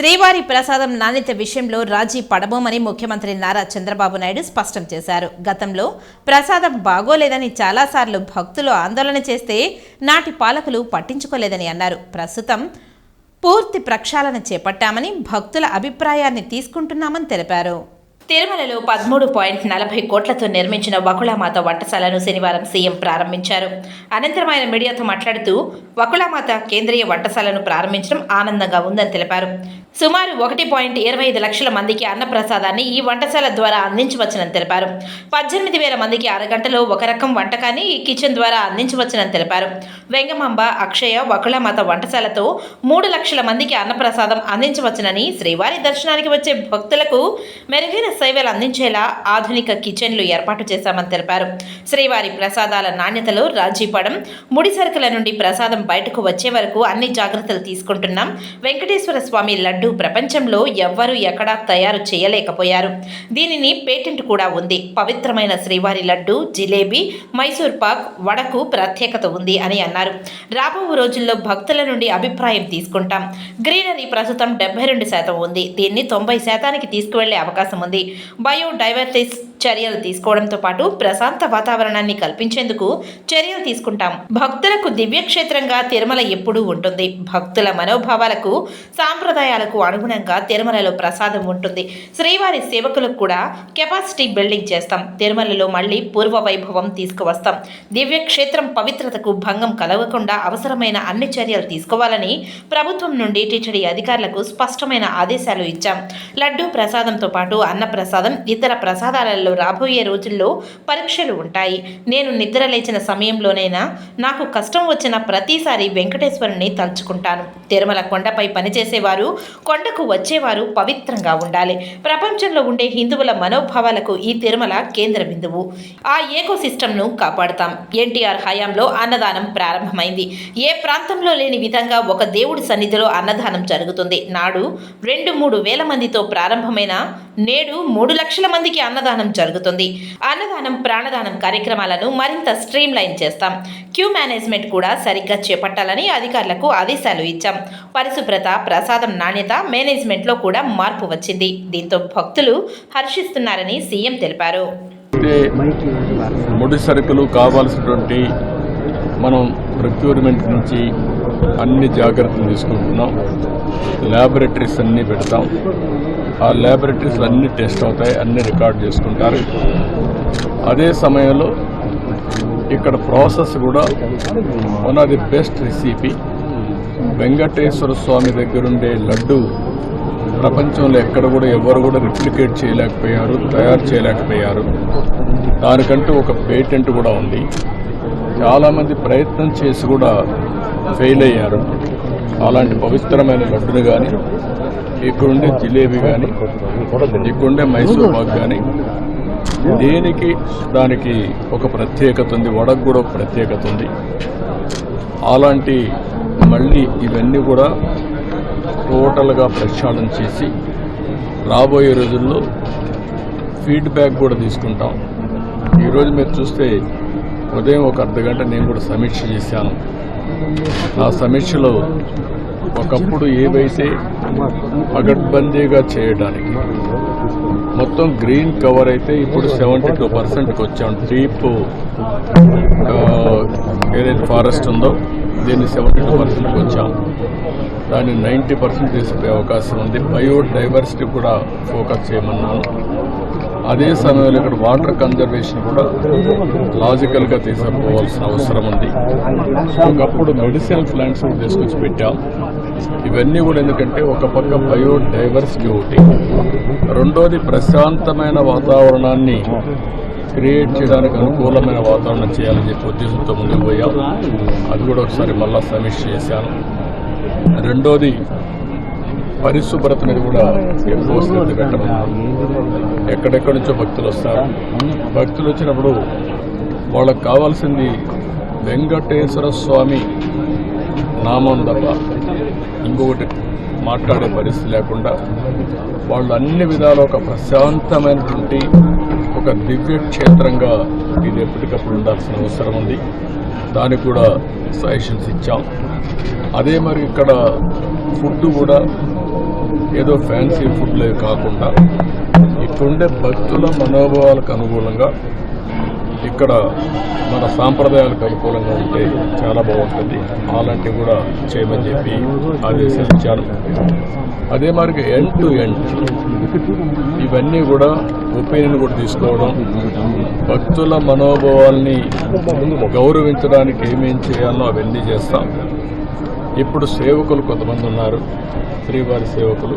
శ్రీవారి ప్రసాదం నాణ్యత విషయంలో రాజీ పడబోమని ముఖ్యమంత్రి నారా చంద్రబాబు నాయుడు స్పష్టం చేశారు. గతంలో ప్రసాదం బాగోలేదని చాలాసార్లు భక్తులు ఆందోళన చేస్తే నాటి పాలకులు పట్టించుకోలేదని అన్నారు. ప్రస్తుతం పూర్తి ప్రక్షాళన చేపట్టామని భక్తుల అభిప్రాయాన్ని తీసుకుంటున్నామని తెలిపారు. తిరుమలలో పదమూడు పాయింట్ నలభై కోట్లతో నిర్మించిన వకుళామాత వంటశాలను శనివారం సీఎం ప్రారంభించారు. అనంతరం ఆయన మీడియాతో మాట్లాడుతూ వకుళామాత కేంద్రీయ వంటశాలను ప్రారంభించడం ఆనందంగా ఉందని తెలిపారు. సుమారు ఒకటి పాయింట్ ఇరవై ఐదు లక్షల మందికి అన్నప్రసాదాన్ని ఈ వంటశాల ద్వారా అందించవచ్చునని తెలిపారు. పద్దెనిమిది వేల మందికి అరగంటలో ఒక రకం వంటకాన్ని ఈ కిచెన్ ద్వారా అందించవచ్చునని తెలిపారు. వెంగమాంబ అక్షయ వకుళామాత వంటశాలతో మూడు లక్షల మందికి అన్నప్రసాదం అందించవచ్చునని శ్రీవారి దర్శనానికి వచ్చే భక్తులకు మెరుగైన సేవలు అందించేలా ఆధునిక కిచెన్లు ఏర్పాటు చేశామని తెలిపారు. శ్రీవారి ప్రసాదాల నాణ్యతలో రాజీపడం ముడి సరుకుల నుండి ప్రసాదం బయటకు వచ్చే వరకు అన్ని జాగ్రత్తలు తీసుకుంటున్నాం. వెంకటేశ్వర స్వామి లడ్డు ప్రపంచంలో ఎవ్వరూ ఎక్కడా తయారు చేయలేకపోయారు. దీనిని పేటెంట్ కూడా ఉంది. పవిత్రమైన శ్రీవారి లడ్డు జిలేబీ మైసూర్ పాక్ వడకు ప్రత్యేకత ఉంది అని అన్నారు. రాబో రోజుల్లో భక్తుల నుండి అభిప్రాయం తీసుకుంటాం. గ్రీనరీ ప్రస్తుతం డెబ్బై రెండు శాతం ఉంది. దీన్ని తొంభై శాతానికి తీసుకువెళ్ళే అవకాశం ఉంది. బయోడైవర్సిస్ చర్యలు తీసుకోవడంతో పాటు ప్రశాంత వాతావరణాన్ని కల్పించేందుకు చర్యలు తీసుకుంటాం. భక్తులకు దివ్యక్షేత్రంగా తిరుమల ఎప్పుడూ ఉంటుంది. భక్తుల మనోభావాలకు సాంప్రదాయాలకు అనుగుణంగా తిరుమలలో ప్రసాదం ఉంటుంది. శ్రీవారి సేవకులకు కూడా కెపాసిటీ బిల్డింగ్ చేస్తాం. తిరుమలలో మళ్ళీ పూర్వ వైభవం తీసుకువస్తాం. దివ్యక్షేత్రం పవిత్రతకు భంగం కలగకుండా అవసరమైన అన్ని చర్యలు తీసుకోవాలని ప్రభుత్వం నుండి టీటీడీ అధికారులకు స్పష్టమైన ఆదేశాలు ఇచ్చాం. లడ్డూ ప్రసాదంతో పాటు అన్న ప్రసాదం ఇతర ప్రసాదాలలో రాబోయే రోజుల్లో పరీక్షలు ఉంటాయి. నేను నిద్ర లేచిన సమయంలోనైనా నాకు కష్టం వచ్చిన ప్రతిసారి వెంకటేశ్వరుని తలుచుకుంటాను. తిరుమల కొండపై పనిచేసేవారు కొండకు వచ్చేవారు పవిత్రంగా ఉండాలి. ప్రపంచంలో ఉండే హిందువుల మనోభావాలకు ఈ తిరుమల కేంద్ర బిందువు. ఆ ఏకో సిస్టమ్ను కాపాడుతాం. ఎన్టీఆర్ హయాంలో అన్నదానం ప్రారంభమైంది. ఏ ప్రాంతంలో లేని విధంగా ఒక దేవుడి సన్నిధిలో అన్నదానం జరుగుతుంది. నాడు రెండు మూడు వేల మందితో ప్రారంభమైన నేడు మూడు లక్షల మందికి అన్నదానం జరుగుతుంది. అన్నదానం ప్రాణదానం కార్యక్రమాలను మరింత స్ట్రీమ్ లైన్ చేస్తాం. క్యూ మేనేజ్మెంట్ కూడా సరిగ్గా చేపట్టాలని అధికారులకు ఆదేశాలు ఇచ్చాం. పరిశుభ్రత ప్రసాదం నాణ్యత మేనేజ్మెంట్లో కూడా మార్పు వచ్చింది. దీంతో భక్తులు హర్షిస్తున్నారని సీఎం తెలిపారు. ముడి సరుకులు కావాల్సినటువంటి మనం ప్రొక్యూర్మెంట్ నుంచి అన్ని జాగ్రత్తలు తీసుకుంటున్నాం. ల్యాబొరేటరీస్ అన్నీ పెడతాం. ఆ ల్యాబొరేటరీస్ అన్ని టెస్ట్ అవుతాయి అన్ని రికార్డ్ చేసుకుంటారు. అదే సమయంలో ఇక్కడ ప్రాసెస్ కూడా one of the best recipe Venkateswara Swami దగ్గరుండే లడ్డు ప్రపంచంలో ఎక్కడ కూడా ఎవరు కూడా రిప్లికేట్ చేయలేకపోయారు తయారు చేయలేకపోయారు. దానికంటూ ఒక పేటెంట్ కూడా ఉంది. చాలామంది ప్రయత్నం చేసి కూడా ఫెయిల్ అయ్యారు. అలాంటి పవిత్రమైన లడ్డును కానీ ఇక్కడుండే జిలేబీ కానీ ఇక్కడుండే మైసూర్ బాగ్ కానీ దేనికి దానికి ఒక ప్రత్యేకత ఉంది వడకు కూడా ఒక ప్రత్యేకత ఉంది. అలాంటి మళ్ళీ ఇవన్నీ కూడా టోటల్గా ప్రక్షాళన చేసి రాబోయే రోజుల్లో ఫీడ్బ్యాక్ కూడా తీసుకుంటాం. ఈరోజు మీరు చూస్తే ఉదయం ఒక అర్ధ గంట నేను కూడా సమీక్ష చేశాను. ఆ సమీక్షలో ఒకప్పుడు ఏవైతే పగడ్బందీగా చేయడానికి మొత్తం గ్రీన్ కవర్ అయితే ఇప్పుడు సెవెంటీ టూ పర్సెంట్కి వచ్చాం. డీప్ ఏదైతే ఫారెస్ట్ ఉందో దీన్ని సెవెంటీ టూ పర్సెంట్కి వచ్చాం. దాన్ని నైంటీ పర్సెంట్ తీసుకునే అవకాశం ఉంది. బయోడైవర్సిటీ కూడా ఫోకస్ చేయమన్నాను. అదే సమయంలో ఇక్కడ వాటర్ కన్జర్వేషన్ కూడా లాజికల్గా తీసుకుపోవాల్సిన అవసరం ఉంది. ఒకప్పుడు మెడిసిన్ ప్లాంట్స్ కూడా తీసుకొచ్చి పెట్టాం. ఇవన్నీ కూడా ఎందుకంటే ఒక పక్క బయోడైవర్సిటీ ఒకటి. రెండోది ప్రశాంతమైన వాతావరణాన్ని క్రియేట్ చేయడానికి అనుకూలమైన వాతావరణం చేయాలని చెప్పి ఉద్దేశంతో ముందుకు పోయాం. అది కూడా ఒకసారి మళ్ళా సమీక్ష చేశాను. రెండోది పరిశుభ్రత మీద కూడా ఎక్కువ శ్రద్ధ పెట్టడం. ఎక్కడెక్కడి నుంచో భక్తులు వస్తారు. భక్తులు వచ్చినప్పుడు వాళ్ళకి కావాల్సింది వెంకటేశ్వర స్వామి నామం తప్ప ఇంకొకటి మాట్లాడే పరిస్థితి లేకుండా వాళ్ళు అన్ని విధాలు ఒక ప్రశాంతమైనటువంటి ఒక దివ్య క్షేత్రంగా ఇది ఎప్పటికప్పుడు ఉండాల్సిన అవసరం ఉంది. దానికి కూడా సజెషన్స్ ఇచ్చాం. అదే మరి ఇక్కడ ఫుడ్ కూడా ఏదో ఫ్యాన్సీ ఫుడ్లే కాకుండా ఇక్కడుండే భక్తుల మనోభావాలకు అనుకూలంగా ఇక్కడ మన సాంప్రదాయాలకు అనుకూలంగా ఉంటే చాలా బాగుంటుంది. అలాంటివి కూడా చేయమని చెప్పి ఆదేశాలు ఇచ్చాను అదే మరికి ఎండ్ టు ఎండ్ ఇవన్నీ కూడా ఒపీనియన్ కూడా తీసుకోవడం భక్తుల మనోభావాల్ని గౌరవించడానికి ఏమేం చేయాలో అవన్నీ చేస్తాం. ఇప్పుడు సేవకులు కొంతమంది ఉన్నారు. శ్రీవారి సేవకులు.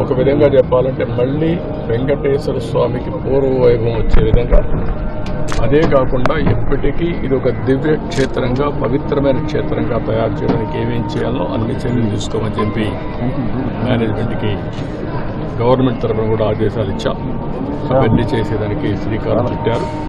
ఒక విధంగా చెప్పాలంటే మళ్ళీ వెంకటేశ్వర స్వామికి పూర్వ వైభవం వచ్చే విధంగా. అదే కాకుండా ఎప్పటికీ ఇది ఒక దివ్య క్షేత్రంగా పవిత్రమైన క్షేత్రంగా తయారు చేయడానికి ఏమేం చేయాలో అన్ని చర్యలు తీసుకోమని చెప్పి మేనేజ్మెంట్కి గవర్నమెంట్ తరఫున కూడా ఆదేశాలు ఇచ్చాం. అవన్నీ చేసేదానికి శ్రీకారం చుట్టారు.